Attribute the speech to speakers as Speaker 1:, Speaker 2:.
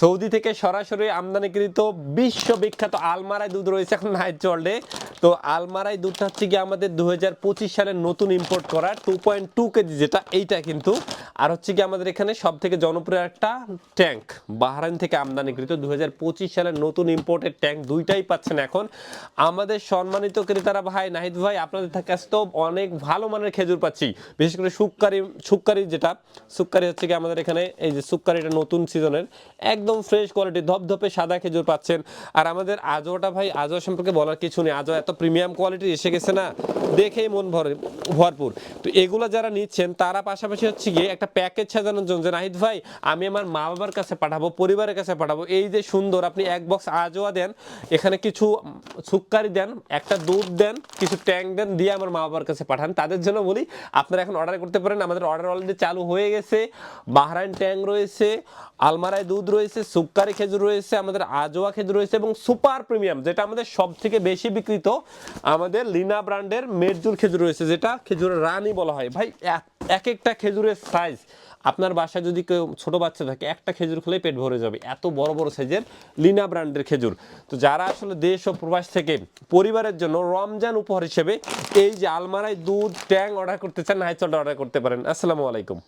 Speaker 1: Saudi থেকে সরাসরি আমদানিকৃত বিশ্ববিখ্যাত আলমারাই দুধ রয়েছে এখন নাইট চলে তো আলমারাই দুধটা হচ্ছে গিয়ে আমাদের দু হাজার পঁচিশ সালে নতুন ইম্পোর্ট করা টু পয়েন্ট টু কেজি যেটা, এইটা কিন্তু আর হচ্ছে কি আমাদের এখানে সব থেকে জনপ্রিয় একটা ট্যাঙ্ক, বাহরাইন থেকে আমদানিকৃত। দু সালের নতুন ইম্পোর্টের ট্যাঙ্ক দুইটাই পাচ্ছেন এখন। আমাদের সম্মানিত ক্রেতারা ভাই, নাহিদ ভাই, আপনাদের কাছে তো অনেক ভালো মানের খেজুর পাচ্ছি। বিশেষ করে সুক্কারি সুক্কারি যেটা, সুক্কারি হচ্ছে কি আমাদের এখানে এই যে সুক্কারিটা নতুন সিজনের, একদম ফ্রেশ কোয়ালিটি ধপধপে সাদা খেজুর পাচ্ছেন। আর আমাদের আজোটা ভাই আজো সম্পর্কে বলার কিছু নেই। আজো এত প্রিমিয়াম কোয়ালিটি এসে গেছে না, দেখেই মন ভরে, ভরপুর। তো এগুলো যারা নিচ্ছেন, তারা পাশাপাশি হচ্ছে গিয়ে একটা প্যাকেজ সাজানোর জন্য নাহিদ ভাই, আমি আমার মা বাবার কাছে পাঠাবো, পরিবারের কাছে পাঠাবো। এই যে সুন্দর, আপনি এক বক্স আজোয়া দেন, এখানে কিছু সুক্কারি দেন, একটা দুধ দেন, কিছু ট্যাঙ্ক দেন, দিয়ে আমার মা বাবার কাছে পাঠান। তাদের জন্য বলি, আপনারা এখন অর্ডার করতে পারেন। আমাদের অর্ডার অলরেডি চালু হয়ে গেছে। বাহরাইন ট্যাঙ্ক রয়েছে আলমারায় দুধ রয়েছে, সুক্কারি খেজুর রয়েছে, আমাদের আজোয়া খেজুর রয়েছে এবং সুপার প্রিমিয়াম, যেটা আমাদের সব থেকে বেশি বিক্রিত, আমাদের লিনা ব্র্যান্ডের মেরজুর খেজুর রয়েছে, যেটা খেজুরের রানী বলা হয়। ভাই এক- এক একটা খেজুরের সাইজ আপনার বাসায় যদি কেউ ছোটো বাচ্চা থাকে, একটা খেজুর খুলে পেট ভরে যাবে। এত বড় বড় সাইজের লিনা ব্র্যান্ডের খেজুর। তো যারা আসলে দেশ ও প্রবাস থেকে পরিবারের জন্য রমজান উপহার হিসেবে এই যে আলমারায় দুধ, ট্যাং অর্ডার করতে চান হাইচলটা অর্ডার করতে পারেন। আসসালামু আলাইকুম।